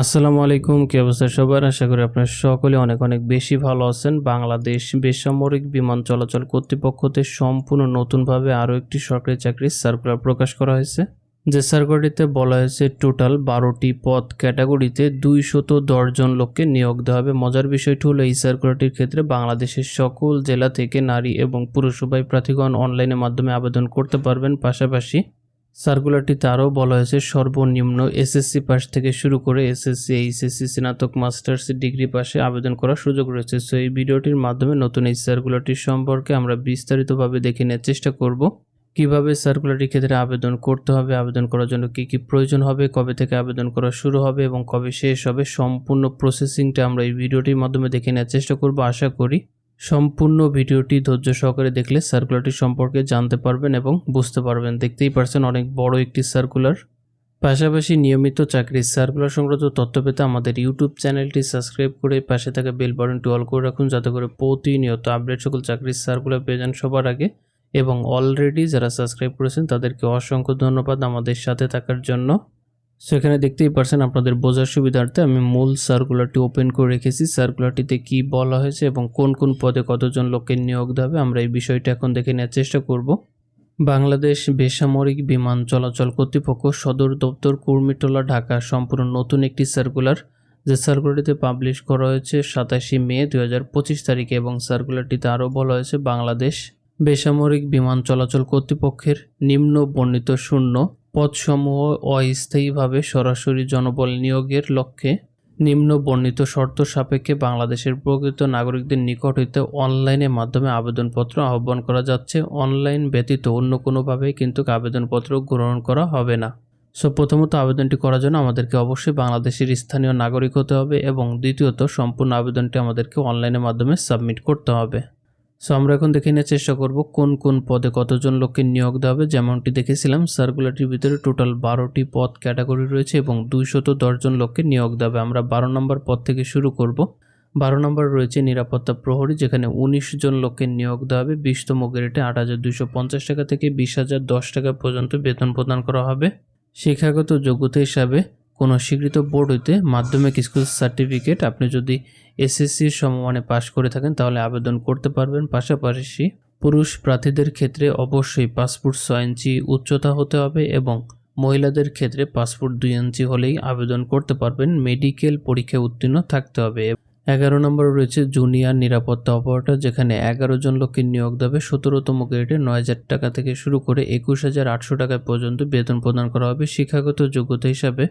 আসসালামু আলাইকুম, কি অবস্থা সবার? আশা করি আপনারা সকলে অনেক অনেক বেশি ভালো আছেন। বাংলাদেশ বেসামরিক বিমান চলাচল কর্তৃপক্ষতে সম্পূর্ণ নতুনভাবে আরও একটি সরকারি চাকরির সার্কুলার প্রকাশ করা হয়েছে। যে সার্কুলারটিতে বলা হয়েছে, টোটাল বারোটি পদ ক্যাটাগরিতে দুইশত দশজন লোককে নিয়োগ দেওয়া হবে। মজার বিষয়টি হলো, এই সার্কুলারটির ক্ষেত্রে বাংলাদেশের সকল জেলা থেকে নারী এবং পুরসভায় প্রার্থীগণ অনলাইনের মাধ্যমে আবেদন করতে পারবেন। পাশাপাশি সার্কুলারটিতে আরও বলা হয়েছে, সর্বনিম্ন এসএসসি পাস থেকে শুরু করে এসএসসি এইচএসসি স্নাতক, মাস্টার্স ডিগ্রি পাশে আবেদন করার সুযোগ রয়েছে। সো এই ভিডিওটির মাধ্যমে নতুন এই সার্কুলারটির সম্পর্কে আমরা বিস্তারিতভাবে দেখে নেওয়ার চেষ্টা করব। কীভাবে সার্কুলারটির ক্ষেত্রে আবেদন করতে হবে, আবেদন করার জন্য কী কী প্রয়োজন হবে, কবে থেকে আবেদন করা শুরু হবে এবং কবে শেষ হবে, সম্পূর্ণ প্রসেসিংটা আমরা এই ভিডিওটির মাধ্যমে দেখে নেওয়ার চেষ্টা করব। আশা করি সম্পূর্ণ ভিডিওটি ধৈর্য সহকারে দেখলে সার্কুলারটি সম্পর্কে জানতে পারবেন এবং বুঝতে পারবেন। দেখতেই পারছেন অনেক বড় একটি সার্কুলার পাশাপাশি নিয়মিত চাকরির সার্কুলার সংক্রান্ত তথ্য পেতে আমাদের ইউটিউব চ্যানেলটি সাবস্ক্রাইব করে পাশে থাকা বেল বাটনটি অল করে রাখুন, যাতে করে প্রতিনিয়ত আপডেট সকল চাকরির সার্কুলার পেয়ে যান সবার আগে। এবং অলরেডি যারা সাবস্ক্রাইব করেছেন, তাদেরকে অসংখ্য ধন্যবাদ আমাদের সাথে থাকার জন্য। সেখানে দেখতেই পারছেন আপনাদের বোঝার সুবিধার্থে আমি মূল সার্কুলারটি ওপেন করে রেখেছি। সার্কুলারটিতে কি বলা হয়েছে এবং কোন কোন পদে কতজন লোককে নিয়োগ হবে আমরা এই বিষয়টা এখন দেখে নেওয়ার চেষ্টা করব। বাংলাদেশ বেসামরিক বিমান চলাচল কর্তৃপক্ষ সদর দপ্তর কুর্মিটোলা, ঢাকা, সম্পূর্ণ নতুন একটি সার্কুলার যে সার্কুলারটিতে পাবলিশ করা হয়েছে সাতাশি মে দু হাজার পঁচিশ তারিখে এবং সার্কুলারটিতে আরও বলা হয়েছে বাংলাদেশ বেসামরিক বিমান চলাচল কর্তৃপক্ষের নিম্ন বর্ণিত শূন্য। পদসমূহ অস্থায়ীভাবে সরাসরি জনবল নিয়োগের লক্ষ্যে নিম্ন বর্ণিত শর্ত সাপেক্ষে বাংলাদেশের প্রকৃত নাগরিকদের নিকট হইতে অনলাইনের মাধ্যমে আবেদনপত্র আহ্বান করা যাচ্ছে। অনলাইন ব্যতীত অন্য কোনোভাবেই কিন্তু আবেদনপত্র গ্রহণ করা হবে না। সো, প্রথমত আবেদনটি করার জন্য আমাদেরকে অবশ্যই বাংলাদেশের স্থানীয় নাগরিক হতে হবে এবং দ্বিতীয়ত সম্পূর্ণ আবেদনটি আমাদেরকে অনলাইনের মাধ্যমে সাবমিট করতে হবে। সো আমরা এখন দেখে নেওয়ার চেষ্টা করব কোন কোন পদে কতজন লোককে নিয়োগ দেওয়া হবে। যেমনটি দেখেছিলাম সার্কুলারটির ভিতরে টোটাল বারোটি পদ ক্যাটাগরি রয়েছে এবং দুইশত দশজন লোককে নিয়োগ দেওয়া হবে। আমরা বারো নম্বর পদ থেকে শুরু করব। বারো নম্বর রয়েছে নিরাপত্তা প্রহরী, যেখানে উনিশ জন লোককে নিয়োগ দেওয়া হবে। বিশতম গ্রেডে আট হাজার দুইশো পঞ্চাশ টাকা থেকে বিশ হাজার দশ টাকা পর্যন্ত বেতন প্রদান করা হবে। শিক্ষাগত যোগ্যতা হিসাবে কোনো স্বীকৃত বোর্ড হইতে মাধ্যমিক স্কুল সার্টিফিকেট আপনি যদি এসএসসির সমমানে পাশ করে থাকেন, তাহলে আবেদন করতে পারবেন। পাশাপাশি পুরুষ প্রার্থীদের ক্ষেত্রে অবশ্যই পাসপোর্ট ছয় ইঞ্চি উচ্চতা হতে হবে এবং মহিলাদের ক্ষেত্রে পাসপোর্ট দুই ইঞ্চি হলেই আবেদন করতে পারবেন। মেডিকেল পরীক্ষায় উত্তীর্ণ থাকতে হবে। এগারো নম্বর রয়েছে জুনিয়র নিরাপত্তা অপারেটর, যেখানে এগারো জন লোককে নিয়োগ দেবে। সতেরোতম গ্রেডে নয় হাজার টাকা থেকে শুরু করে একুশ হাজার আটশো টাকা পর্যন্ত বেতন প্রদান করা হবে। শিক্ষাগত যোগ্যতা হিসাবে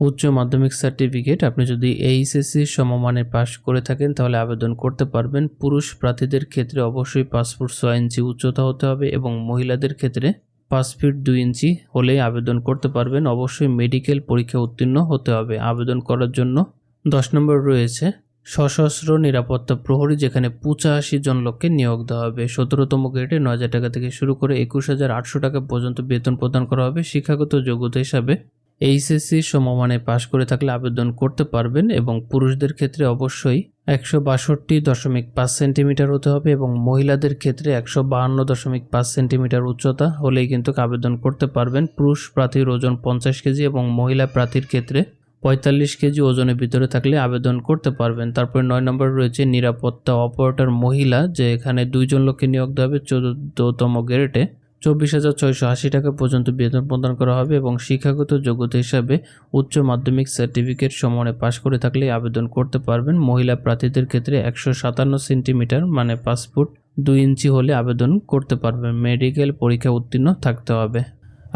উচ্চ মাধ্যমিক সার্টিফিকেট আপনি যদি এইচএসসি সমমানে পাশ করে থাকেন, তাহলে আবেদন করতে পারবেন। পুরুষ প্রার্থীদের ক্ষেত্রে অবশ্যই পাসপোর্ট ছয় ইঞ্চি উচ্চতা হতে হবে এবং মহিলাদের ক্ষেত্রে পাঁচ ফিট দুই ইঞ্চি হলেই আবেদন করতে পারবেন। অবশ্যই মেডিকেল পরীক্ষা উত্তীর্ণ হতে হবে। আবেদন করার জন্য দশ নম্বর রয়েছে, সশস্ত্র নিরাপত্তা প্রহরী যেখানে পঁচাশি জন লোককে নিয়োগ দেওয়া হবে। সতেরোতম গ্রেডে নয় হাজার টাকা থেকে শুরু করে একুশ হাজার আটশো টাকা পর্যন্ত বেতন প্রদান করা হবে। শিক্ষাগত যোগ্যতা হিসাবে এইচএসসি সমমানে পাশ করে থাকলে আবেদন করতে পারবেন এবং পুরুষদের ক্ষেত্রে অবশ্যই একশো বাষট্টি দশমিক পাঁচ সেন্টিমিটার হতে হবে এবং মহিলাদের ক্ষেত্রে একশো বাহান্ন দশমিক পাঁচ সেন্টিমিটার উচ্চতা হলেই কিন্তু আবেদন করতে পারবেন। পুরুষ প্রার্থীর ওজন পঞ্চাশ কেজি এবং মহিলা প্রার্থীর ক্ষেত্রে পঁয়তাল্লিশ কেজি ওজনের ভিতরে থাকলে আবেদন করতে পারবেন। তারপরে নয় নম্বর রয়েছে নিরাপত্তা অপারেটর মহিলা, যে এখানে দুইজন লোককে নিয়োগ দেওয়া হবে চোদ্দতম গ্রেডে। চব্বিশ হাজার ছয়শো আশি টাকা পর্যন্ত বেতন প্রদান করা হবে এবং শিক্ষাগত যোগ্যতা হিসাবে উচ্চ মাধ্যমিক সার্টিফিকেট সমানে পাশ করে থাকলে আবেদন করতে পারবেন। মহিলা প্রার্থীদের ক্ষেত্রে একশো সাতান্ন সেন্টিমিটার মানে ফুট দুই ইঞ্চি হলে আবেদন করতে পারবেন। মেডিকেল পরীক্ষা উত্তীর্ণ থাকতে হবে।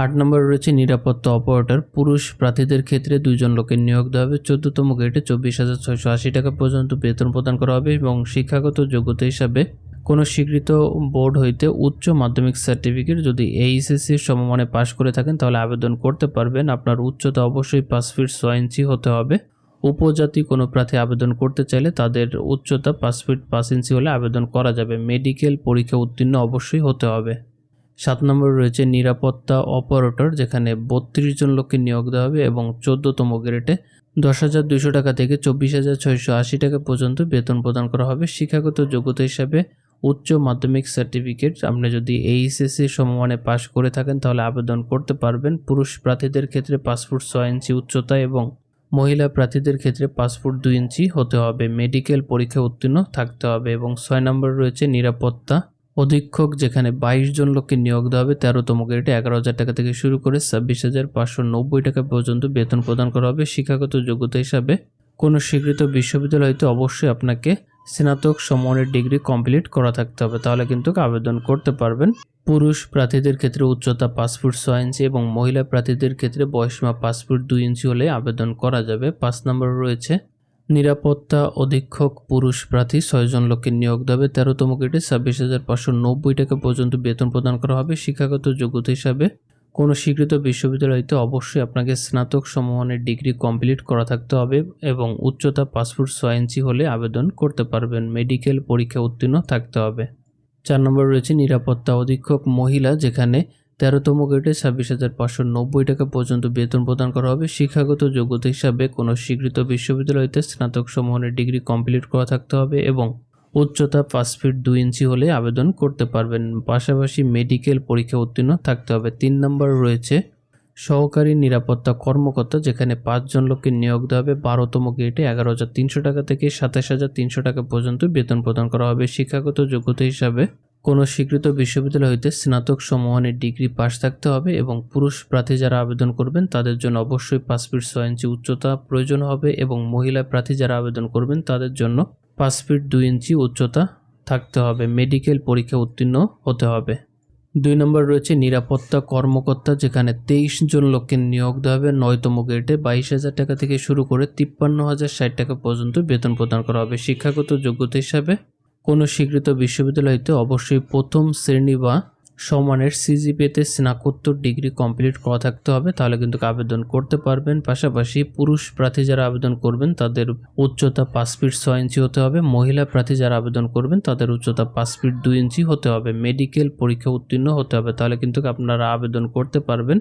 আট নম্বর রয়েছে নিরাপত্তা অপারেটর। পুরুষ প্রার্থীদের ক্ষেত্রে দুইজন লোকের নিয়োগ দেওয়া হবে। চোদ্দতম গ্রেডে চব্বিশ হাজার ছয়শো আশি টাকা পর্যন্ত বেতন প্রদান করা হবে এবং শিক্ষাগত যোগ্যতা হিসাবে কোনো স্বীকৃত বোর্ড হইতে উচ্চ মাধ্যমিক সার্টিফিকেট যদি এইচএসসির সমমানে পাশ করে থাকেন, তাহলে আবেদন করতে পারবেন। আপনার উচ্চতা অবশ্যই পাঁচ ফিট ছয় ইঞ্চি হতে হবে। উপজাতি কোনো প্রার্থী আবেদন করতে চাইলে তাদের উচ্চতা পাঁচ ফিট পাঁচ ইঞ্চি হলে আবেদন করা যাবে। মেডিকেল পরীক্ষা উত্তীর্ণ অবশ্যই হতে হবে। সাত নম্বর রয়েছে নিরাপত্তা অপারেটর, যেখানে বত্রিশ জন লোককে নিয়োগ দেওয়া হবে এবং চোদ্দতম গ্রেডে দশ হাজার দুশো টাকা থেকে চব্বিশ হাজার ছয়শো আশি টাকা পর্যন্ত বেতন প্রদান করা হবে। শিক্ষাগত যোগ্যতা হিসাবে উচ্চ মাধ্যমিক সার্টিফিকেট আপনি যদি এইচএসসি সমমানে পাশ করে থাকেন, তাহলে আবেদন করতে পারবেন। পুরুষ প্রার্থীদের ক্ষেত্রে পাসপোর্ট ছয় ইঞ্চি উচ্চতা এবং মহিলা প্রার্থীদের ক্ষেত্রে পাসপোর্ট দুই ইঞ্চি হতে হবে। মেডিকেল পরীক্ষা উত্তীর্ণ থাকতে হবে এবং ছয় নম্বর রয়েছে নিরাপত্তা। অধীক্ষক যেখানে বাইশ জন লোককে নিয়োগ দেওয়া হবে, তেরোতম গ্রেডে এগারো হাজার টাকা থেকে শুরু করে ছাব্বিশ হাজার পাঁচশো নব্বই টাকা পর্যন্ত বেতন প্রদান করা হবে। শিক্ষাগত যোগ্যতা হিসাবে কোনো স্বীকৃত বিশ্ববিদ্যালয় হইতে অবশ্যই আপনাকে স্নাতক সমমানের ডিগ্রি কমপ্লিট করা থাকতে হবে, তাহলে কিন্তু আবেদন করতে পারবেন। পুরুষ প্রার্থীদের ক্ষেত্রে উচ্চতা পাঁচ ফুট ছয় ইঞ্চি এবং মহিলা প্রার্থীদের ক্ষেত্রে বয়সীমা পাঁচ ফুট দুই ইঞ্চি হলে আবেদন করা যাবে। পাঁচ নম্বর রয়েছে, নিরাপত্তা অধীক্ষক পুরুষ প্রার্থী ছয়জন লোককে নিয়োগ দেবে। তেরোতম গ্রেডে ছাব্বিশ হাজার পাঁচশো নব্বই টাকা পর্যন্ত বেতন প্রদান করা হবে। শিক্ষাগত যোগ্যতা হিসাবে কোনো স্বীকৃত বিশ্ববিদ্যালয়তে অবশ্যই আপনাকে স্নাতক সমমানের ডিগ্রি কমপ্লিট করা থাকতে হবে এবং উচ্চতা পাসপোর্ট ছয় ইঞ্চি হলে আবেদন করতে পারবেন। মেডিকেল পরীক্ষা উত্তীর্ণ থাকতে হবে। চার নম্বর রয়েছে নিরাপত্তা অধীক্ষক মহিলা, যেখানে তেরোতম গ্রেডে ছাব্বিশ হাজার পাঁচশো নব্বই টাকা পর্যন্ত বেতন প্রদান করা হবে। শিক্ষাগত যোগ্যতা হিসাবে কোনো স্বীকৃত বিশ্ববিদ্যালয়তে স্নাতক সমমানের ডিগ্রি কমপ্লিট করা থাকতে হবে এবং উচ্চতা পাঁচ ফিট দুই ইঞ্চি হলে আবেদন করতে পারবেন। পাশাপাশি মেডিকেল পরীক্ষা উত্তীর্ণ থাকতে হবে। তিন নম্বর রয়েছে সহকারী নিরাপত্তা কর্মকর্তা, যেখানে পাঁচজন লোককে নিয়োগ দেওয়া হবে। বারোতম গেটে এগারো হাজার তিনশো টাকা থেকে সাতাশ হাজার তিনশো টাকা পর্যন্ত বেতন প্রদান করা হবে। শিক্ষাগত যোগ্যতা হিসাবে কোনো স্বীকৃত বিশ্ববিদ্যালয় হইতে স্নাতক সমমানের ডিগ্রি পাশ থাকতে হবে এবং পুরুষ প্রার্থী যারা আবেদন করবেন, তাদের জন্য অবশ্যই পাঁচ ফিট ছয় ইঞ্চি উচ্চতা প্রয়োজন হবে এবং মহিলা প্রার্থী যারা আবেদন করবেন, তাদের জন্য পাঁচ ফিট দুই ইঞ্চি উচ্চতা থাকতে হবে। মেডিকেল পরীক্ষা উত্তীর্ণ হতে হবে। দুই নম্বর রয়েছে নিরাপত্তা কর্মকর্তা, যেখানে তেইশ জন লোককে নিয়োগ দেওয়া হবে। নয়তম গ্রেডে বাইশ হাজার টাকা থেকে শুরু করে তিপ্পান্ন হাজার ষাট টাকা পর্যন্ত বেতন প্রদান করা হবে। শিক্ষাগত যোগ্যতা হিসাবে কোনো স্বীকৃত বিশ্ববিদ্যালয়তে অবশ্যই প্রথম শ্রেণি বা সমানের সিজিপিতে স্নাতকোত্তর ডিগ্রি কমপ্লিট করা থাকতে হবে, তাহলে কিন্তু আবেদন করতে পারবেন। পাশাপাশি পুরুষ প্রার্থী যারা আবেদন করবেন, তাদের উচ্চতা পাঁচ ফিট ছয় ইঞ্চি হতে হবে। মহিলা প্রার্থী যারা আবেদন করবেন, তাদের উচ্চতা পাঁচ ফিট দুই ইঞ্চি হতে হবে। মেডিকেল পরীক্ষা উত্তীর্ণ হতে হবে, তাহলে কিন্তু আপনারা আবেদন করতে পারবেন।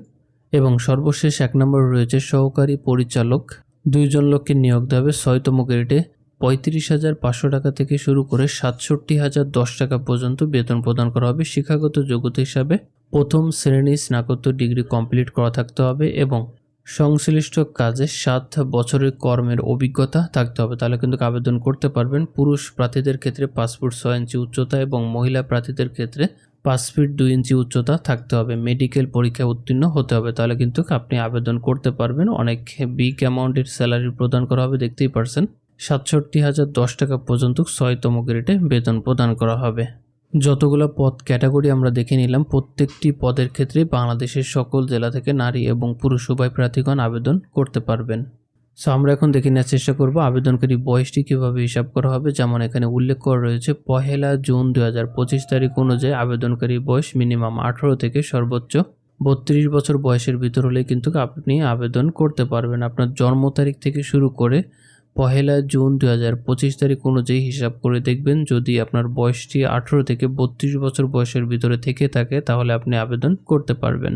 এবং সর্বশেষ এক নম্বর রয়েছে সহকারী পরিচালক। দুইজন লোককে নিয়োগ দেওয়া হবে, ছয়তম গ্রেডে। পঁয়ত্রিশ হাজার পাঁচশো টাকা থেকে শুরু করে সাতষট্টি হাজার দশ টাকা পর্যন্ত বেতন প্রদান করা হবে। শিক্ষাগত যোগ্যতা হিসাবে প্রথম শ্রেণি স্নাতকোত্তর ডিগ্রি কমপ্লিট করা থাকতে হবে এবং সংশ্লিষ্ট কাজে সাত বছরের কর্মের অভিজ্ঞতা থাকতে হবে। তাহলে কিন্তু আবেদন করতে পারবেন। পুরুষ প্রার্থীদের ক্ষেত্রে ফুট ছয় ইঞ্চি উচ্চতা এবং মহিলা প্রার্থীদের ক্ষেত্রে পাঁচ ফিট দুই ইঞ্চি উচ্চতা থাকতে হবে। মেডিকেল পরীক্ষা উত্তীর্ণ হতে হবে। তাহলে কিন্তু আপনি আবেদন করতে পারবেন। অনেক বিগ অ্যামাউন্টের স্যালারি প্রদান করা হবে, দেখতেই পারছেন। সাতষট্টি হাজার দশ টাকা পর্যন্ত ছয়তম গ্রেডে বেতন প্রদান করা হবে। যতগুলো পদ ক্যাটাগরি আমরা দেখে নিলাম, প্রত্যেকটি পদের ক্ষেত্রে বাংলাদেশের সকল জেলা থেকে নারী এবং পুরুষ উভয় প্রার্থীগণ আবেদন করতে পারবেন। সো আমরা এখন দেখে নেওয়ার চেষ্টা করব আবেদনকারী বয়সটি কীভাবে হিসাব করা হবে। যেমন এখানে উল্লেখ করা রয়েছে, পহেলা জুন দু হাজার পঁচিশ তারিখ অনুযায়ী আবেদনকারী বয়স মিনিমাম আঠারো থেকে সর্বোচ্চ বত্রিশ বছর বয়সের ভিতর হলে কিন্তু আপনি আবেদন করতে পারবেন। আপনার জন্ম তারিখ থেকে শুরু করে পহেলা জুন দু হাজার পঁচিশ তারিখ অনুযায়ী হিসাব করে দেখবেন, যদি আপনার বয়সটি আঠেরো থেকে বত্রিশ বছর বয়সের ভিতরে থেকে থাকে, তাহলে আপনি আবেদন করতে পারবেন।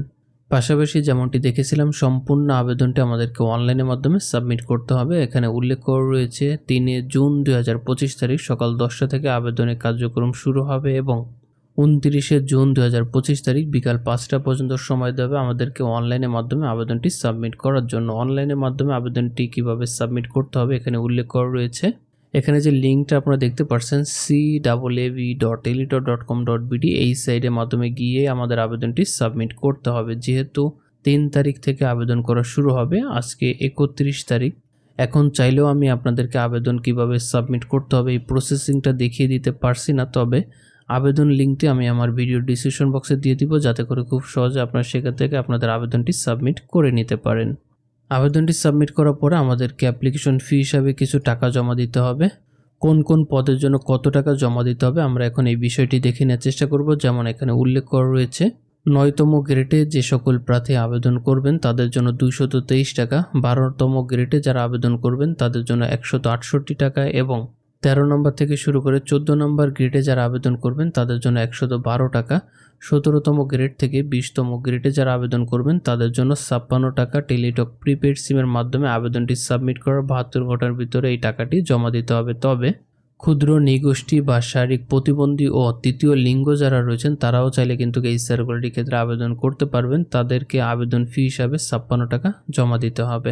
পাশাপাশি যেমনটি দেখেছিলাম, সম্পূর্ণ আবেদনটি আমাদেরকে অনলাইনের মাধ্যমে সাবমিট করতে হবে। এখানে উল্লেখ করা রয়েছে, তিনে জুন দুই হাজার পঁচিশ তারিখ সকাল দশটা থেকে আবেদনের কার্যক্রম শুরু হবে এবং উনত্রিশে জুন দু হাজার পঁচিশ তারিখ বিকাল পাঁচটা পর্যন্ত সময় দেবে আমাদেরকে অনলাইনের মাধ্যমে আবেদনটি সাবমিট করার জন্য। অনলাইনের মাধ্যমে আবেদনটি কীভাবে সাবমিট করতে হবে এখানে উল্লেখ করা রয়েছে। এখানে যে লিঙ্কটা আপনারা দেখতে পাচ্ছেন C double A V dot elitor dot com dot BD এই সাইডের মাধ্যমে গিয়ে আমাদের আবেদনটি সাবমিট করতে হবে। যেহেতু তিন তারিখ থেকে আবেদন করা শুরু হবে, আজকে একত্রিশ তারিখ। এখন চাইলেও আমি আপনাদেরকে আবেদন কীভাবে সাবমিট করতে হবে এই প্রসেসিংটা দেখিয়ে দিতে পারছি না, তবে আবেদন লিঙ্কটি আমি আমার ভিডিও ডিসক্রিপশন বক্সে দিয়ে দিব, যাতে করে খুব সহজে আপনারা সেখান থেকে আপনাদের আবেদনটি সাবমিট করে নিতে পারেন। আবেদনটি সাবমিট করার পরে আমাদেরকে অ্যাপ্লিকেশন ফি হিসাবে কিছু টাকা জমা দিতে হবে। কোন কোন পদের জন্য কত টাকা জমা দিতে হবে আমরা এখন এই বিষয়টি দেখে নেওয়ার চেষ্টা করব, যেমন এখানে উল্লেখ করা রয়েছে, নয়তম গ্রেডে যে সকল প্রার্থী আবেদন করবেন তাদের জন্য দুইশত তেইশ টাকা, বারোতম গ্রেডে যারা আবেদন করবেন তাদের জন্য একশত আটষট্টি টাকা এবং তেরো নম্বর থেকে শুরু করে চোদ্দ নম্বর গ্রেডে যারা আবেদন করবেন, তাদের জন্য একশত বারো টাকা। সতেরোতম গ্রেড থেকে বিশতম গ্রেডে যারা আবেদন করবেন, তাদের জন্য ছাপ্পান্ন টাকা টেলিটক প্রিপেড সিমের মাধ্যমে আবেদনটি সাবমিট করার বাহাত্তর ঘণ্টার ভিতরে এই টাকাটি জমা দিতে হবে। তবে ক্ষুদ্র, নিগোষ্ঠী বা শারীরিক প্রতিবন্ধী ও তৃতীয় লিঙ্গ যারা রয়েছেন, তারাও চাইলে কিন্তু এই সার্কুলারটির ক্ষেত্রে আবেদন করতে পারবেন। তাদেরকে আবেদন ফি হিসাবে ছাপ্পান্ন টাকা জমা দিতে হবে।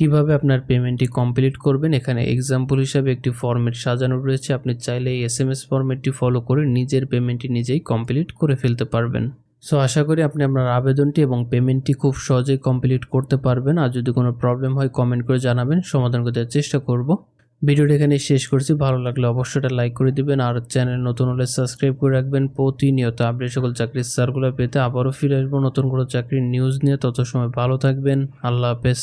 কীভাবে আপনার পেমেন্টটি কমপ্লিট করবেন? এখানে এক্সাম্পল হিসাবে একটি ফর্মেট সাজানো রয়েছে। আপনি চাইলে এই এস এম এস ফর্মেটটি ফলো করে নিজের পেমেন্টটি নিজেই কমপ্লিট করে ফেলতে পারবেন। সো আশা করি আপনি আপনার আবেদনটি এবং পেমেন্টটি খুব সহজেই কমপ্লিট করতে পারবেন। আর যদি কোনো প্রবলেম হয় কমেন্ট করে জানাবেন। সমাধান করতে চেষ্টা করব। ভিডিওটা এখানে শেষ করছি। ভালো লাগলে অবশ্যই এটা লাইক করে দিবেন। আর চ্যানেল নতুন হলে সাবস্ক্রাইব করে রাখবেন। প্রতিনিয়ত আপডেট সকল চাকরির সার্কুলার পেতে আবারও ফিরে আসব নতুন কোনো চাকরির নিউজ নিয়ে। তত সময় ভালো থাকবেন। আল্লাহ হাফেজ।